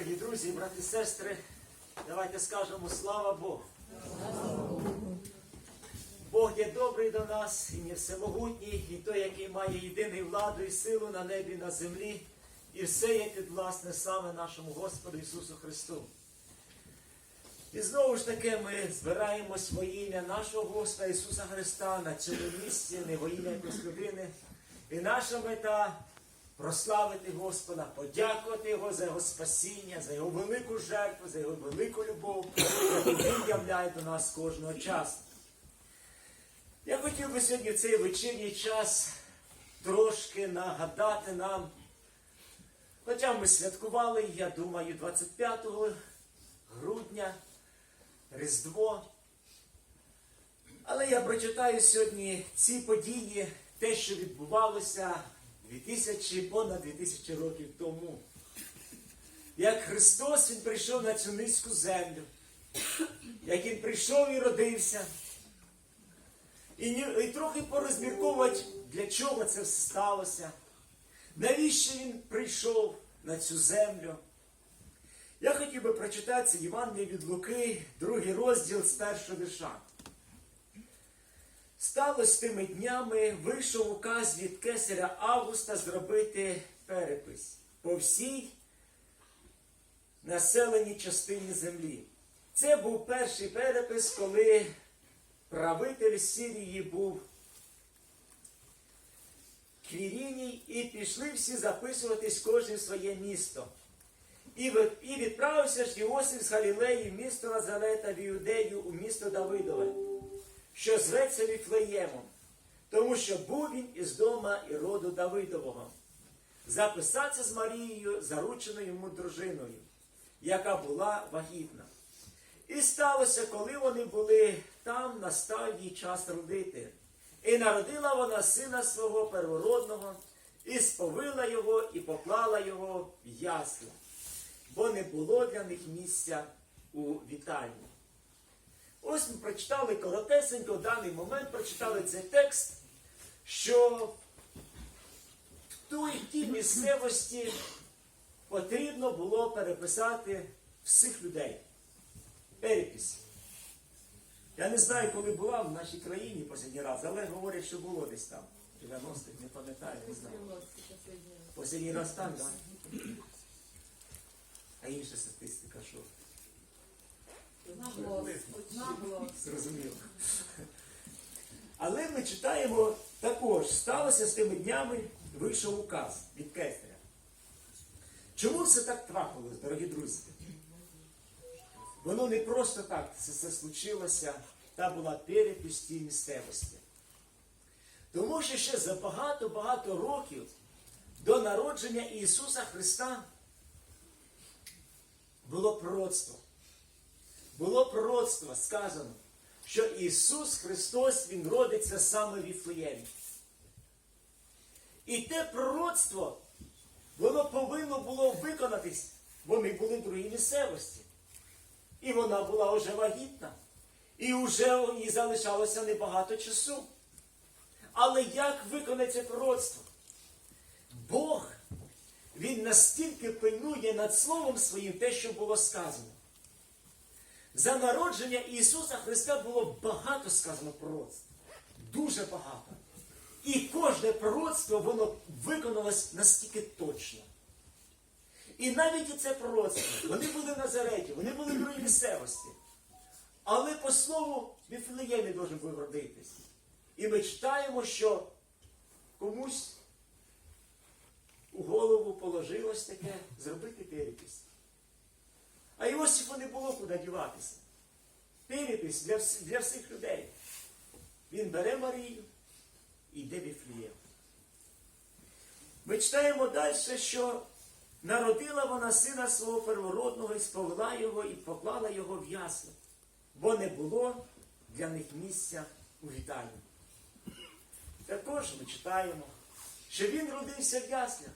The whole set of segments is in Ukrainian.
Дорогі друзі, брати і сестри, давайте скажемо слава Богу. Бог є добрий до нас, і є всемогутній, і той, який має єдиний владу і силу на небі, на землі, і все є підвласне саме нашому Господу Ісусу Христу. І знову ж таки ми збираємось во ім'я нашого Господа Ісуса Христа на цьому місці, не во ім'я якоїсь людини. І наша мета прославити Господа, подякувати Його за Його спасіння, за Його велику жертву, за Його велику любов, яку Він являє до нас кожного часу. Я хотів би сьогодні в цей вечірній час трошки нагадати нам, хоча ми святкували, я думаю, 25 грудня, Різдво. Але я прочитаю сьогодні ці події, те, що відбувалося 2000, понад 2000 років тому. Як Христос Він прийшов на цю низьку землю, як Він прийшов і родився. І, і трохи порозмірковувати, для чого це все сталося, навіщо він прийшов на цю землю. Я хотів би прочитати Євангеліє від Луки, другий розділ з першого вірша. Сталося тими днями, вийшов указ від кесаря Августа зробити перепис по всій населеній частині землі. Це був перший перепис, коли правитель Сирії був Квіріній, і пішли всі записуватись кожен в своє місто. І відправився ж Іосиф з Галілеї в місто Назарета в Іудею у місто Давидове, що зветься Віфлеємом, тому що був він із дома і роду Давидового. Записатися з Марією, зарученою йому дружиною, яка була вагітна. І сталося, коли вони були там, настав їй час родити. І народила вона сина свого первородного, і сповила його, і поклала його в ясла, бо не було для них місця у вітальні. Ось ми прочитали коротесенько в даний момент, прочитали цей текст, що в той тій місцевості потрібно було переписати всіх людей перепис. Я не знаю, коли була в нашій країні останній раз, але говорять, що було десь там. 90-х, не пам'ятаю, не знаю. Останній раз там, так? А інша статистика, що? Зрозуміло. Але ми читаємо також, сталося з тими днями, вийшов указ від Кесаря. Чому все так трапилось, дорогі друзі? Воно не просто так це все случилося, та була перепись в тій місцевості. Тому що ще за багато-багато років до народження Ісуса Христа було пророцтво. Було пророцтво сказано, що Ісус Христос Він родиться саме в Віфлеємі. І те пророцтво, воно повинно було виконатись, бо ми були в другій місцевості. І вона була вже вагітна. І вже їй залишалося небагато часу. Але як виконати це пророцтво? Бог, Він настільки пильнує над Словом Своїм те, що було сказано. За народження Ісуса Христа було багато сказано пророцтв. Дуже багато. І кожне пророцтво, воно виконалось настільки точно. І навіть і це пророцтво, вони були в Назареті, вони були в другій місцевості. Але по слову Віфлеємі должен був родитись. І ми читаємо, що комусь у голову положилось таке зробити перепись. А Іосифу не було куди діватися. Перепись для, для всіх людей. Він бере Марію і йде в Віфлеєм. Ми читаємо далі, що народила вона сина свого первородного і сповела його і поклала його в ясли, бо не було для них місця у вітальні. Також ми читаємо, що він родився в яслях.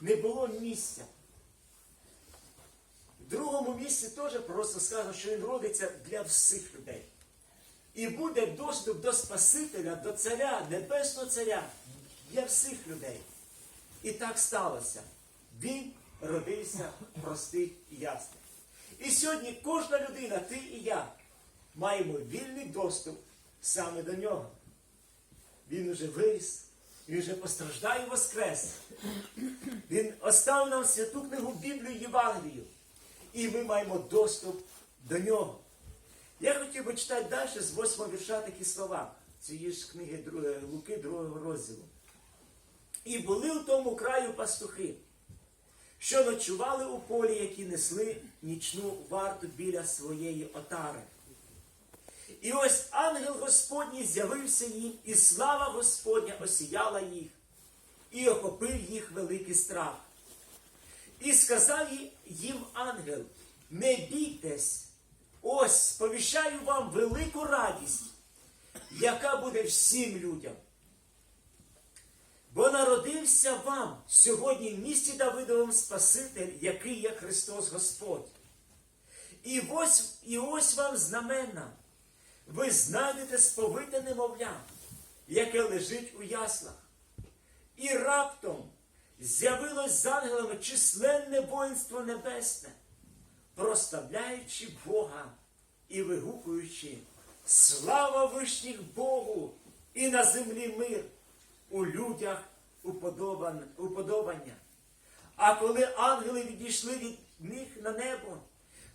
Не було місця. Другому місці теж просто сказано, що він родиться для всіх людей. І буде доступ до Спасителя, до царя, небесного царя для всіх людей. І так сталося. Він родився простий і ясний. І сьогодні кожна людина, ти і я, маємо вільний доступ саме до нього. Він уже виріс, він вже постраждає воскрес. Він оставив нам святу книгу Біблію Євангелію. І ми маємо доступ до нього. Я хотів би читати далі з 8 вірша такі слова цієї ж книги Луки, другого розділу. І були у тому краю пастухи, що ночували у полі, які несли нічну варту біля своєї отари. І ось ангел Господній з'явився їм, і слава Господня осіяла їх, і охопив їх великий страх. І сказав ї- їм ангел: не бійтесь, ось сповіщаю вам велику радість, яка буде всім людям. Бо народився вам сьогодні в місті Давидовому Спаситель, який є Христос Господь. І ось, і ось вам знамена. Ви знайдете сповите немовля, яке лежить у яслах. І раптом з'явилось з ангелами численне воїнство небесне, проставляючи Бога і вигукуючи Слава вишніх Богу! І на землі мир, у людях уподобання. А коли ангели відійшли від них на небо,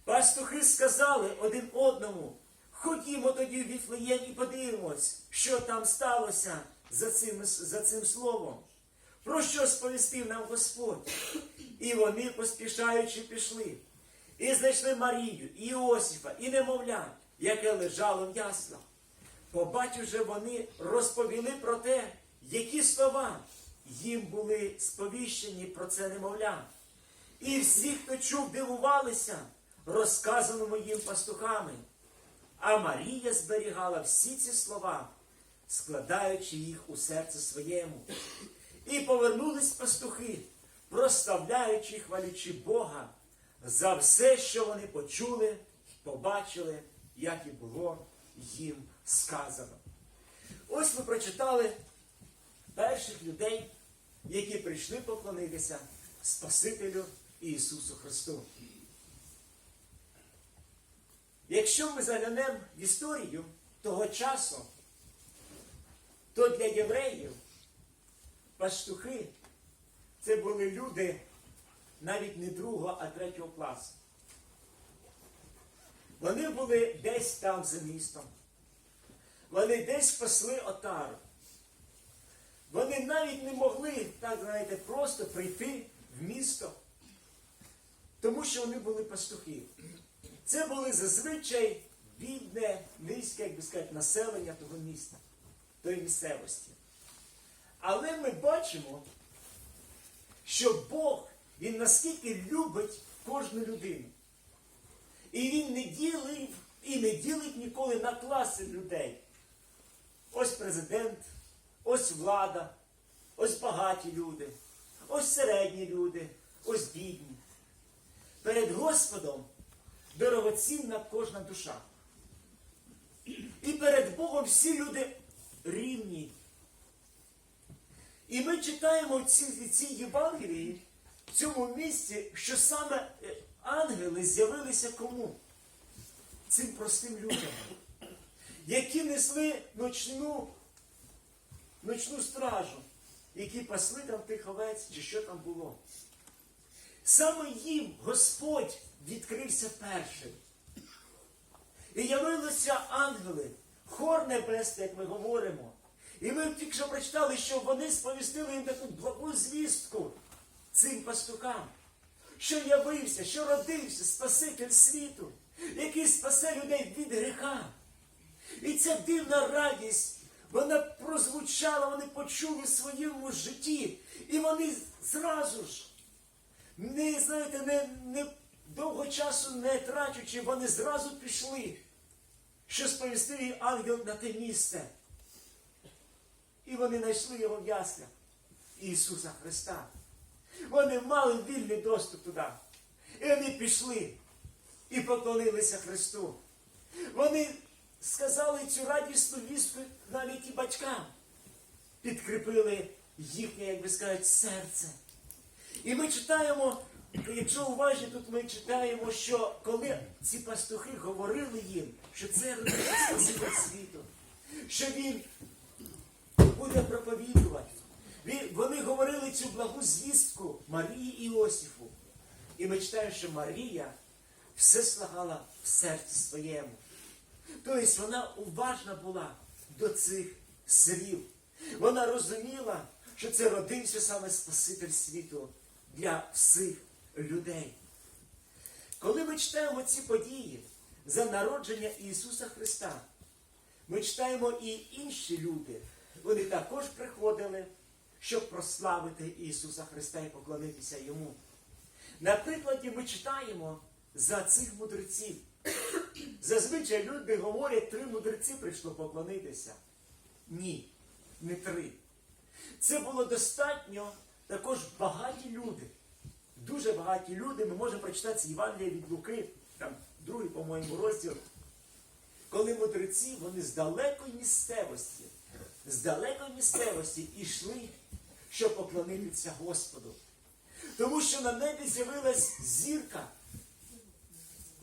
пастухи сказали один одному, ходімо тоді в Віфлеєм і подивимось, що там сталося за цим, за цим словом. Про що сповістив нам Господь? І вони, поспішаючи, пішли. І знайшли Марію, і Іосифа, і немовля, яке лежало в яслах. Побачивши вони, розповіли про те, які слова їм були сповіщені про це немовля. І всі, хто чув, дивувалися розказаному їм пастухами. А Марія зберігала всі ці слова, складаючи їх у серце своєму. І повернулись пастухи, проставляючи і хвалючи Бога за все, що вони почули, побачили, як і було їм сказано. Ось ми прочитали перших людей, які прийшли поклонитися Спасителю Ісусу Христу. Якщо ми заглянемо в історію того часу, то для євреїв пастухи це були люди навіть не другого, а третього класу. Вони були десь там за містом. Вони десь пасли отару. Вони навіть не могли, так знаєте, просто прийти в місто, тому що вони були пастухи. Це були зазвичай бідне, низьке, як би сказати, населення того міста, тої місцевості. Але ми бачимо, що Бог, Він наскільки любить кожну людину. І він не ділив і не ділить ніколи на класи людей. Ось президент, ось влада, ось багаті люди, ось середні люди, ось бідні. Перед Господом дорогоцінна кожна душа. І перед Богом всі люди рівні. І ми читаємо в цій, цій Євангелії, в цьому місці, що саме е, ангели з'явилися кому? Цим простим людям, які несли ночну, ночну стражу, які пасли там тих овець, чи що там було. Саме їм Господь відкрився першим. І явилися ангели, хор небесний, як ми говоримо. І ми тільки що прочитали, що вони сповістили їм таку благу звістку цим пастухам, що явився, що родився Спаситель світу, який спасе людей від гріха. І ця дивна радість, вона прозвучала, вони почули в своєму житті. І вони зразу ж, не знаєте, не, не довго часу не трачучи, вони зразу пішли, що сповістив їй ангел на те місце. І вони знайшли його в яслях Ісуса Христа. Вони мали вільний доступ туди. І вони пішли і поклонилися Христу. Вони сказали цю радісну вістку навіть і батькам, підкріпили їхнє, як би сказати, серце. І ми читаємо, якщо уважні, тут ми читаємо, що коли ці пастухи говорили їм, що це Спаситель світу, що він буде проповідувати. Він- Вони говорили цю благу звістку Марії Іосифу. І ми читаємо, що Марія все слагала в серці своєму. Тобто вона уважна була до цих слів. Вона розуміла, що це родився саме Спаситель світу для всіх людей. Коли ми читаємо ці події за народження Ісуса Христа, ми читаємо і інші люди. Вони також приходили, щоб прославити Ісуса Христа і поклонитися Йому. На прикладі ми читаємо за цих мудреців. Зазвичай люди говорять, три мудреці прийшло поклонитися. Ні, не три. Це було достатньо також багаті люди. Дуже багаті люди. Ми можемо прочитати з Євангелія від Луки, там другий, по-моєму, розділ. Коли мудреці, вони з далекої місцевості, з далекої місцевості йшли, щоб поклонитися Господу. Тому що на небі з'явилась зірка.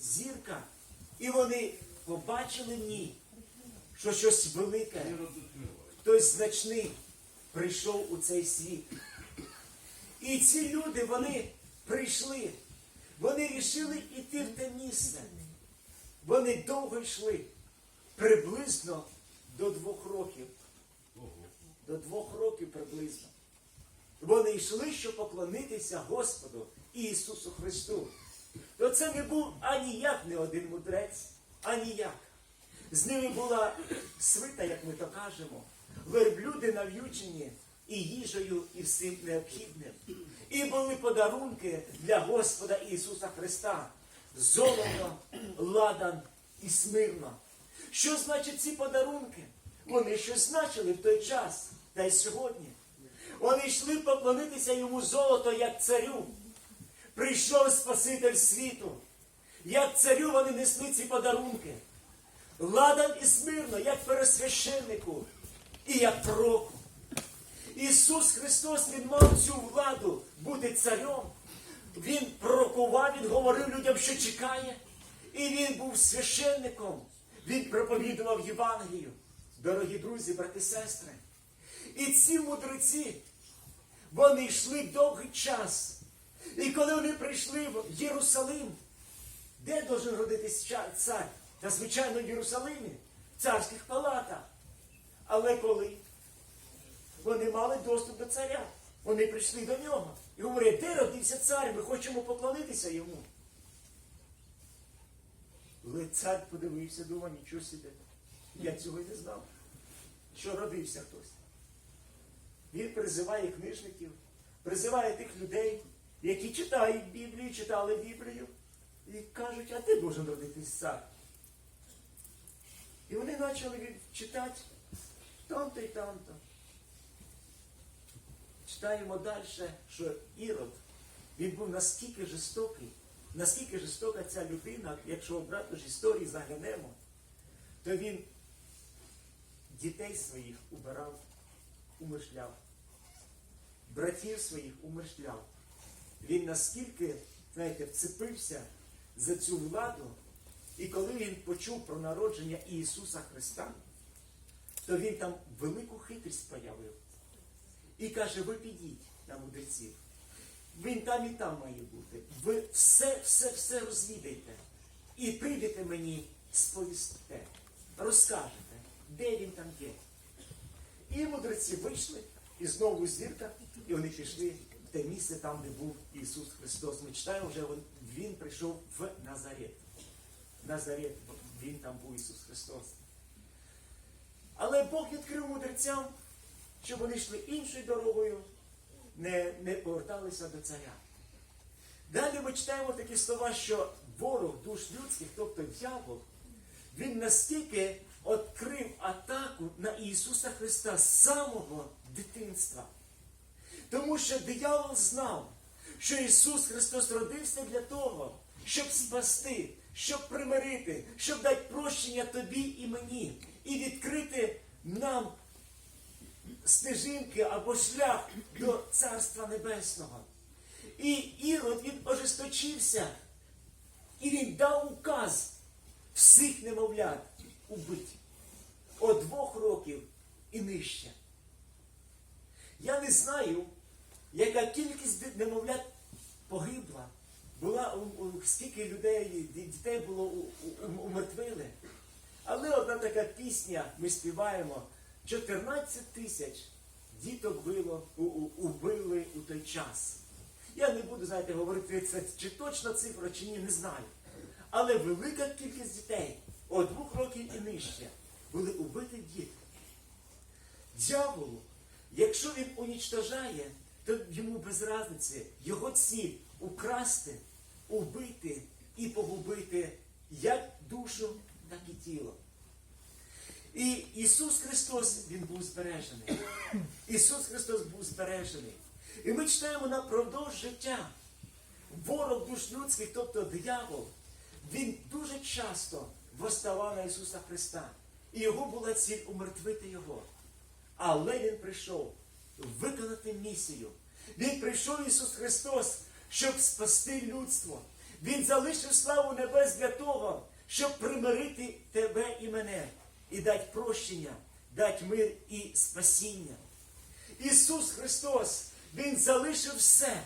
Зірка. І вони побачили в ній, що щось велике, хтось значний прийшов у цей світ. І ці люди, вони прийшли, вони рішили йти в те місце. Вони довго йшли, приблизно до двох років. До двох років приблизно. Вони йшли, щоб поклонитися Господу Ісусу Христу. То це не був аніяк не один мудрець, аніяк. З ними була свита, як ми то кажемо, верблюди нав'ючені і їжею, і всім необхідним. І були подарунки для Господа Ісуса Христа. Золото, ладан і смирно. Що значить ці подарунки? Вони щось значили в той час, та й сьогодні. Вони йшли поклонитися йому золото як царю. Прийшов Спаситель світу. Як царю вони несли ці подарунки. Ладан і смирно, як пересвященнику і як пророку. Ісус Христос Він мав цю владу бути царем. Він пророкував, він говорив людям, що чекає. І він був священником. Він проповідував Євангелію. Дорогі друзі, брати сестри. І ці мудреці, вони йшли довгий час. І коли вони прийшли в Єрусалим, де должен родитись цар? Та звичайно в Єрусалимі, в царських палатах. Але коли вони мали доступ до царя, вони прийшли до нього і говорять, де родився цар? Ми хочемо поклонитися йому. Але цар подивився, думав, нічого собі. Я цього й не знав. Що родився хтось. Він призиває книжників, призиває тих людей, які читають Біблію, читали Біблію, і кажуть, а ти должен родитись цар. І вони почали читати там-то і там-то. Читаємо далі, що Ірод, він був наскільки жорстокий, наскільки жорстока ця людина, якщо обратно ж історії заглянемо, то він дітей своїх убирав, умишляв, братів своїх умишляв. Він наскільки, знаєте, вцепився за цю владу, і коли він почув про народження Ісуса Христа, то він там велику хитрість проявив. І каже, ви підіть на мудреців. Він там і там має бути. Ви все, все, все розвідайте. І прийдете мені, сповісте, розкажете, де він там є. І мудреці вийшли, і знову зірка, і вони пішли в те місце, там, де був Ісус Христос. Ми читаємо вже, він- прийшов в Назарет. Назарет, він там був Ісус Христос. Але Бог відкрив мудрецям, щоб вони йшли іншою дорогою, не, не поверталися до царя. Далі ми читаємо такі слова, що ворог душ людських, тобто дьявол, він настільки відкрив атаку на Ісуса Христа з самого дитинства. Тому що диявол знав, що Ісус Христос родився для того, щоб спасти, щоб примирити, щоб дати прощення тобі і мені, і відкрити нам стежинки або шлях до Царства Небесного. І Ірод він ожесточився. І він дав указ всіх немовлят убити. От двох років і нижче. Я не знаю, яка кількість немовлят погибла. Була у- у- скільки людей, дітей було умертвили. Але одна така пісня, ми співаємо, 14 тисяч діток било, у- у- убили у той час. Я не буду, знаєте, говорити, це чи точна цифра, чи ні, не знаю. Але велика кількість дітей от двох років і нижче були убиті діти. Дьяволу, якщо він унічтожає, то йому без разниці його ціль украсти, убити і погубити як душу, так і тіло. І Ісус Христос, Він був збережений. Ісус Христос був збережений. І ми читаємо на продовж життя. Ворог душ людських, тобто диявол, він дуже часто восставав на Ісуса Христа. І його була ціль умертвити Його. Але Він прийшов виконати місію. Він прийшов Ісус Христос, щоб спасти людство. Він залишив славу небес для того, щоб примирити тебе і мене, і дати прощення, дати мир і спасіння. Ісус Христос, Він залишив все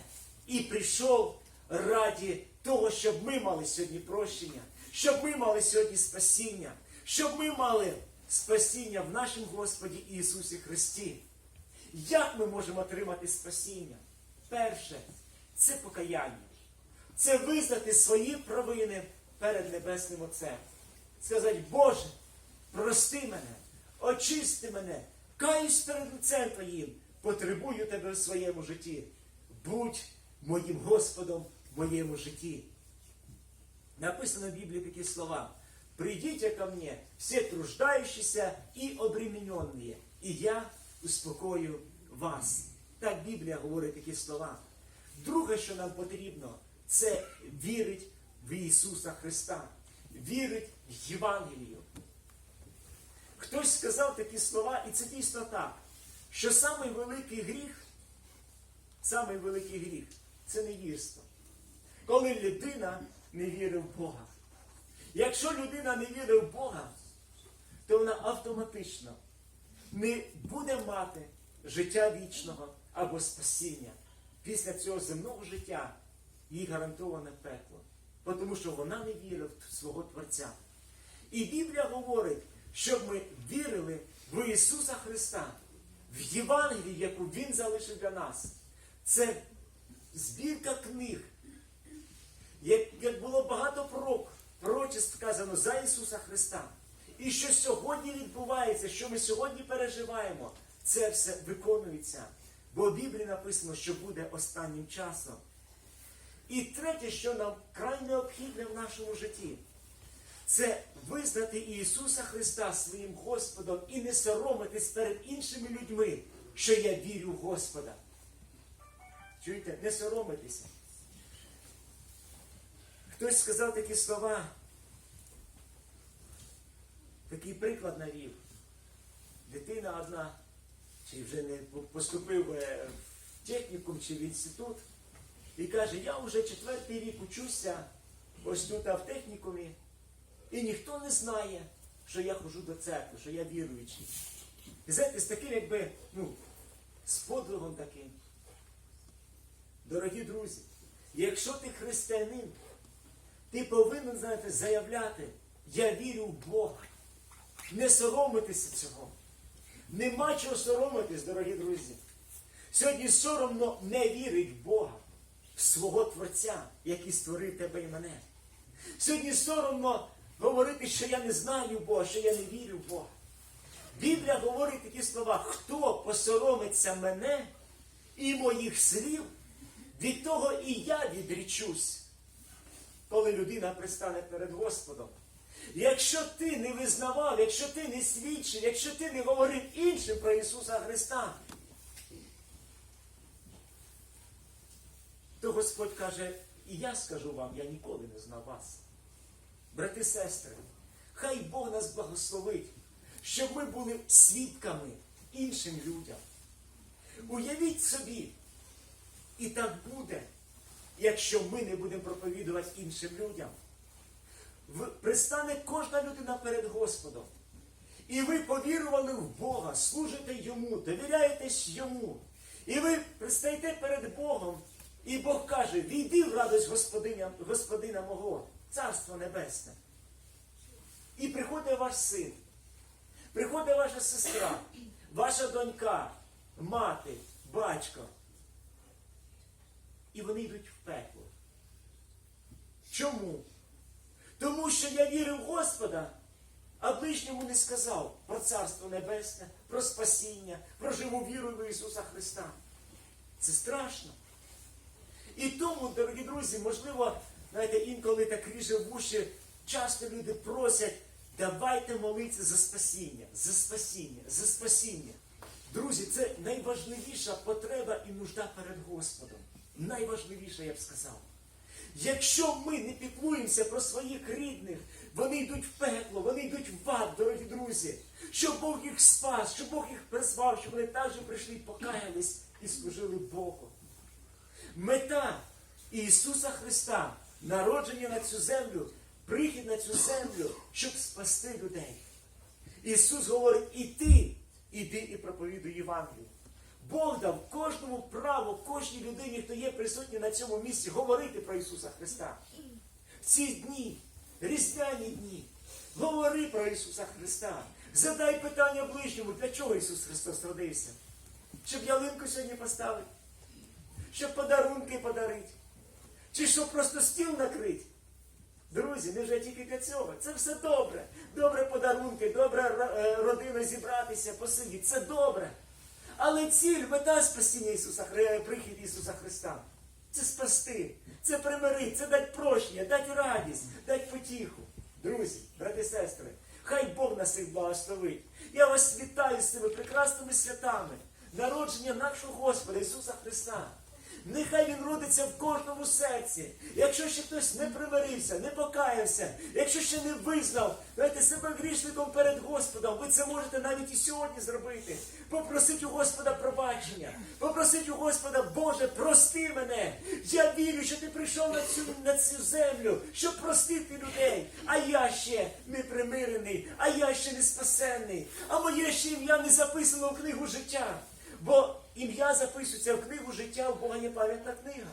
і прийшов раді того, щоб ми мали сьогодні прощення, щоб ми мали сьогодні спасіння, щоб ми мали спасіння в нашому Господі Ісусі Христі. Як ми можемо отримати спасіння? Перше, це покаяння. Це визнати свої провини перед Небесним Отцем. Сказати, Боже, прости мене, очисти мене, каюсь перед лицем Твоїм, потребую Тебе в своєму житті. Будь моїм Господом в моєму житті. Написано в Біблії такі слова. Придите ко мне, все труждающиеся и обремененные, и я успокою вас. Так Біблія говорить такі слова. Друге, що нам потрібно, це вірить в Ісуса Христа, вірить в Євангелію. Хтось сказав такі слова, і це дійсно так, що самий великий гріх, самий великий гріх це невірство. Коли людина не вірить в Бога. Якщо людина не вірить в Бога, то вона автоматично не буде мати життя вічного або спасіння. Після цього земного життя їй гарантоване пекло, тому що вона не вірить в свого Творця. І Біблія говорить, щоб ми вірили в Ісуса Христа, в Євангелії, яку Він залишив для нас. Це збірка книг, як було багато пророк, пророчеств сказано за Ісуса Христа. І що сьогодні відбувається, що ми сьогодні переживаємо, це все виконується. Бо в Біблії написано, що буде останнім часом. І третє, що нам край необхідне в нашому житті, це визнати Ісуса Христа своїм Господом і не соромитись перед іншими людьми, що я вірю в Господа. Чуєте, не соромитися. Хтось сказав такі слова, такий приклад навів. Дитина одна, чи вже не поступив е, в технікум чи в інститут, і каже, я вже четвертий рік учуся ось тут в технікумі, і ніхто не знає, що я ходжу до церкви, що я віруючий. І знаєте, з таким, якби, ну, з подвигом таким. Дорогі друзі, якщо ти християнин, ти повинен, знаєте, заявляти, я вірю в Бога. Не соромитися цього. Нема чого соромитись, дорогі друзі. Сьогодні соромно не вірить в Бога, в свого Творця, який створив тебе і мене. Сьогодні соромно говорити, що я не знаю Бога, що я не вірю в Бога. Біблія говорить такі слова, хто посоромиться мене і моїх слів, від того і я відрічусь, коли людина пристане перед Господом. Якщо ти не визнавав, якщо ти не свідчив, якщо ти не говорив іншим про Ісуса Христа, то Господь каже, і я скажу вам, я ніколи не знав вас. Брати, сестри, хай Бог нас благословить, щоб ми були свідками іншим людям. Уявіть собі, і так буде, якщо ми не будемо проповідувати іншим людям. Пристане кожна людина перед Господом. І ви повірували в Бога, служите йому, довіряєтесь йому. І ви пристаєте перед Богом, і Бог каже: війди в радость Господиня, Господина мого, Царство Небесне. І приходить ваш син, приходить ваша сестра, ваша донька, мати, батько. І вони йдуть в пекло. Чому? Тому що я вірив Господа, а ближньому не сказав про Царство Небесне, про спасіння, про живу віру в Ісуса Христа. Це страшно. І тому, дорогі друзі, можливо, знаєте, інколи так ріже в уші, часто люди просять, давайте молитися за спасіння, за спасіння, за спасіння. Друзі, це найважливіша потреба і нужда перед Господом. Найважливіша, я б сказав. Якщо ми не піклуємося про своїх рідних, вони йдуть в пекло, вони йдуть в ад, дорогі друзі. Щоб Бог їх спас, щоб Бог їх призвав, щоб вони також прийшли, покаялись і служили Богу. Мета Ісуса Христа, народження на цю землю, прихід на цю землю, щоб спасти людей. Ісус говорить, і ти, іди і проповідуй Євангелію. Бог дав кожному право, кожній людині, хто є присутній на цьому місці, говорити про Ісуса Христа. В ці дні, різдвяні дні, говори про Ісуса Христа. Задай питання ближньому, для чого Ісус Христос родився? Щоб ялинку сьогодні поставити, щоб подарунки подарити, чи щоб просто стіл накрити. Друзі, невже тільки для цього? Це все добре. Добре подарунки, добре е, родина зібратися, посидіти. Це добре. Але ціль, мета спасіння Ісуса, прихід Ісуса Христа. Це спасти, це примирити, це дати прощення, дати радість, дати потіху. Друзі, брати і сестри, хай Бог нас всіх благословить. Я вас вітаю з цими прекрасними святами, народження нашого Господа Ісуса Христа. Нехай Він родиться в кожному серці. Якщо ще хтось не примирився, не покаявся, якщо ще не визнав, знаєте, себе грішником перед Господом, ви це можете навіть і сьогодні зробити. Попросіть у Господа пробачення, попросіть у Господа, Боже, прости мене. Я вірю, що ти прийшов на цю, на цю землю, щоб простити людей. А я ще не примирений, а я ще не спасенний, а моє ще ім'я не записано в книгу життя. Бо ім'я записується в книгу життя, у Бога є пам'ятна книга.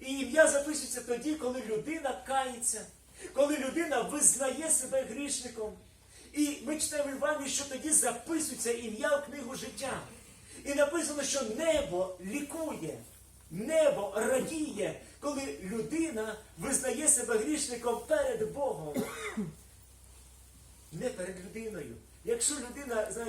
І ім'я записується тоді, коли людина кається, коли людина визнає себе грішником. І ми читаємо в Івані, що тоді записується ім'я в книгу життя. І написано, що небо лікує, небо радіє, коли людина визнає себе грішником перед Богом. Не перед людиною. Якщо людина, знаєте,